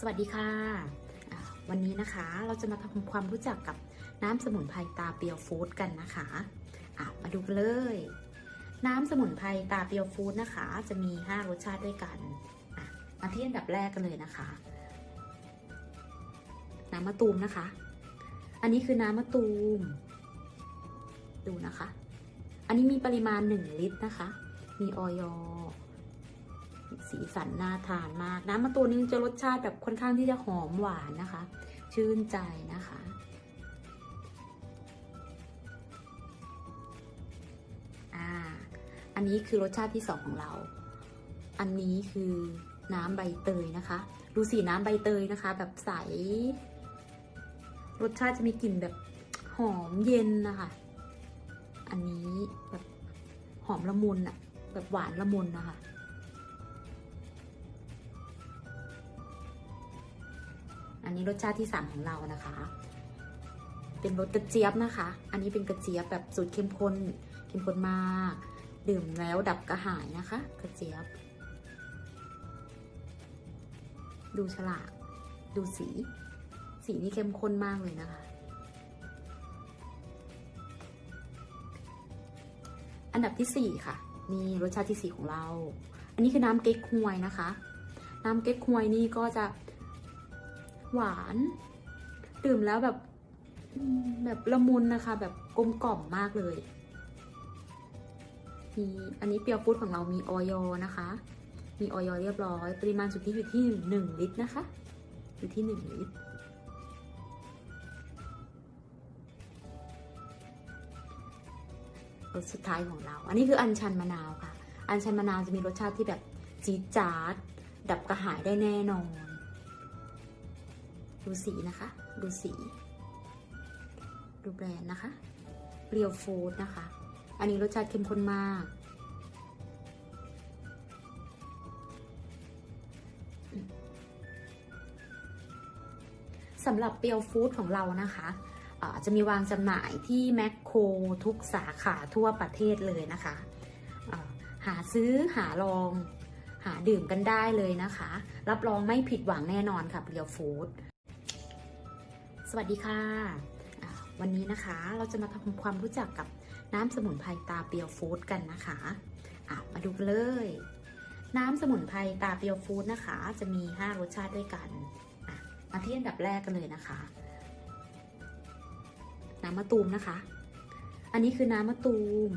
สวัสดีค่ะ วันนี้นะคะเราจะมาทำความรู้จักกับน้ำสมุนไพรตาเปียวฟู้ดกันนะคะะมาดูกันเลย น้ำสมุนไพรตาเปียวฟู้ดนะคะ จะมี 5 รสชาติด้วยกันมาที่อันดับแรกกันเลยนะคะ น้ำมะตูมนะคะ อันนี้คือน้ำมะตูม ดูนะคะ อันนี้มีปริมาณ 1 ลิตรนะคะ มีออย สีสันน่าทานมาก น้ำมะตูมนี่จะรสชาติแบบค่อนข้างที่จะหอมหวานนะคะ ชื่นใจนะคะ อ่า อันนี้คือรสชาติที่สองของเรา อันนี้คือน้ำใบเตยนะคะ ดูสีน้ำใบเตยนะคะ แบบใส รสชาติจะมีกลิ่นแบบหอมเย็นนะคะ อันนี้แบบหอมละมุนอะแบบหวานละมุนนะคะ อันนี้รสชาติที่สามของเรานะคะ เป็นรสกระเจี๊ยบนะคะ อันนี้เป็นกระเจี๊ยบแบบสูตรเข้มข้นเข้มข้นมาก ดื่มแล้วดับกระหายนะคะ กระเจี๊ยบ ดูฉลากดูสี สีนี่เข้มข้นมากเลยนะคะ อันดับที่สี่ค่ะนี่รสชาติที่สี่ของเรา อันนี้คือน้ำเก๊กฮวยนะคะ น้ำเก๊กฮวยนี่ก็จะ หวาน ดื่มแล้วแบบแบบละมุนนะคะ แบบกลมกล่อมมากเลยมีอันนี้เปียวฟูดของเรามีออยนะคะ มีออยเรียบร้อย ปริมาณสุทธิอยู่ที่หนึ่งลิตรนะคะ อยู่ที่หนึ่งลิตร รสสุดท้ายของเรา อันนี้คืออัญชันมะนาวค่ะ อัญชันมะนาวจะมีรสชาติที่แบบจี๊ดจ๊าด ดับกระหายได้แน่นอน ดูสีนะคะ ดูสี ดูแบรนด์นะคะเรียวฟูดนะคะ อันนี้รสชาติเข้มข้นมาก สำหรับเปียวฟู้ดของเรานะคะจะมีวางจำหน่ายที่แมคโครทุกสาขาทั่วประเทศเลยนะคะ หาซื้อหาลอง หาดื่มกันได้เลยนะคะ รับรองไม่ผิดหวังแน่นอนค่ะเรียวฟู้ด สวัสดีค่ะ วันนี้นะคะเราจะมาทำความรู้จักกับน้ำสมุนไพรตาเปียวฟู้ดกันนะคะะมาดูกันเลย น้ำสมุนไพรตาเปียวฟู้ดนะคะ จะมี 5 รสชาติด้วยกันมาที่อันดับแรกกันเลยนะคะ น้ำมะตูมนะคะ อันนี้คือน้ำมะตูม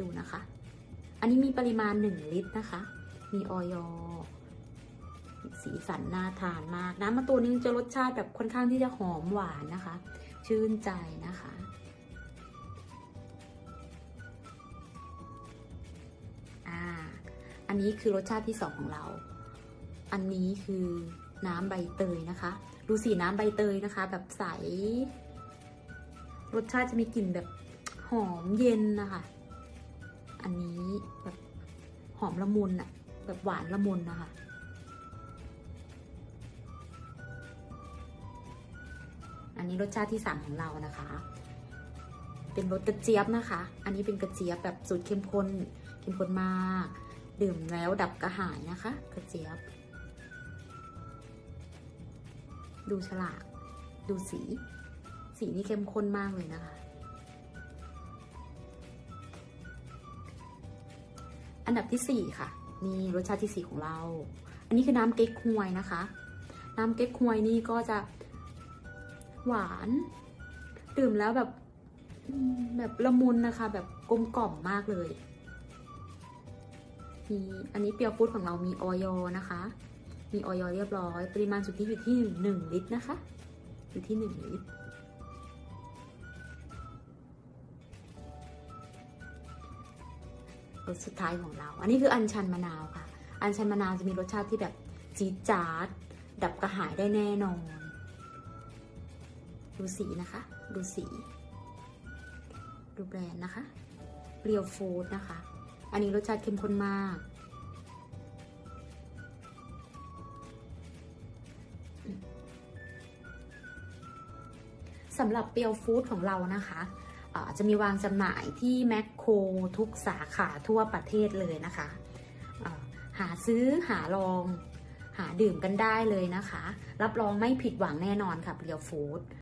ดูนะคะ อันนี้มีปริมาณ 1 ลิตรนะคะ มีออย สีสันน่าทานมาก น้ำมะตูมนี่จะรสชาติแบบค่อนข้างที่จะหอมหวานนะคะ ชื่นใจนะคะ อ่า อันนี้คือรสชาติที่สองของเรา อันนี้คือน้ำใบเตยนะคะ ดูสีน้ำใบเตยนะคะ แบบใส รสชาติจะมีกลิ่นแบบหอมเย็นนะคะ อันนี้แบบหอมละมุนอะแบบหวานละมุนนะคะ อันนี้รสชาติที่สามของเรานะคะ เป็นรสกระเจี๊ยบนะคะ อันนี้เป็นกระเจี๊ยบแบบสูตรเข้มข้นเข้มข้นมาก ดื่มแล้วดับกระหายนะคะ กระเจี๊ยบ ดูฉลากดูสี สีนี่เข้มข้นมากเลยนะคะ อันดับที่สี่ค่ะนี่รสชาติที่สี่ของเรา อันนี้คือน้ำเก๊กฮวยนะคะ น้ำเก๊กฮวยนี่ก็จะ หวาน ดื่มแล้วแบบแบบละมุนนะคะ แบบกลมกล่อมมากเลยมีอันนี้เปียวฟูดของเรามีออยนะคะ มีออยเรียบร้อย ปริมาณสุทธิอยู่ที่หนึ่งลิตรนะคะ อยู่ที่หนึ่งลิตร รสสุดท้ายของเรา อันนี้คืออัญชันมะนาวค่ะ อัญชันมะนาวจะมีรสชาติที่แบบจี๊ดจ๊าด ดับกระหายได้แน่นอน ดูสีนะคะ ดูสี ดูแบรนด์นะคะเรียวฟูดนะคะ อันนี้รสชาติเข้มข้นมาก สำหรับเปียวฟู้ดของเรานะคะจะมีวางจำหน่ายที่แมคโครทุกสาขาทั่วประเทศเลยนะคะหาซื้อหาลองหาดื่มกันได้เลยนะคะ รับรองไม่ผิดหวังแน่นอนค่ะเรียวฟู้ด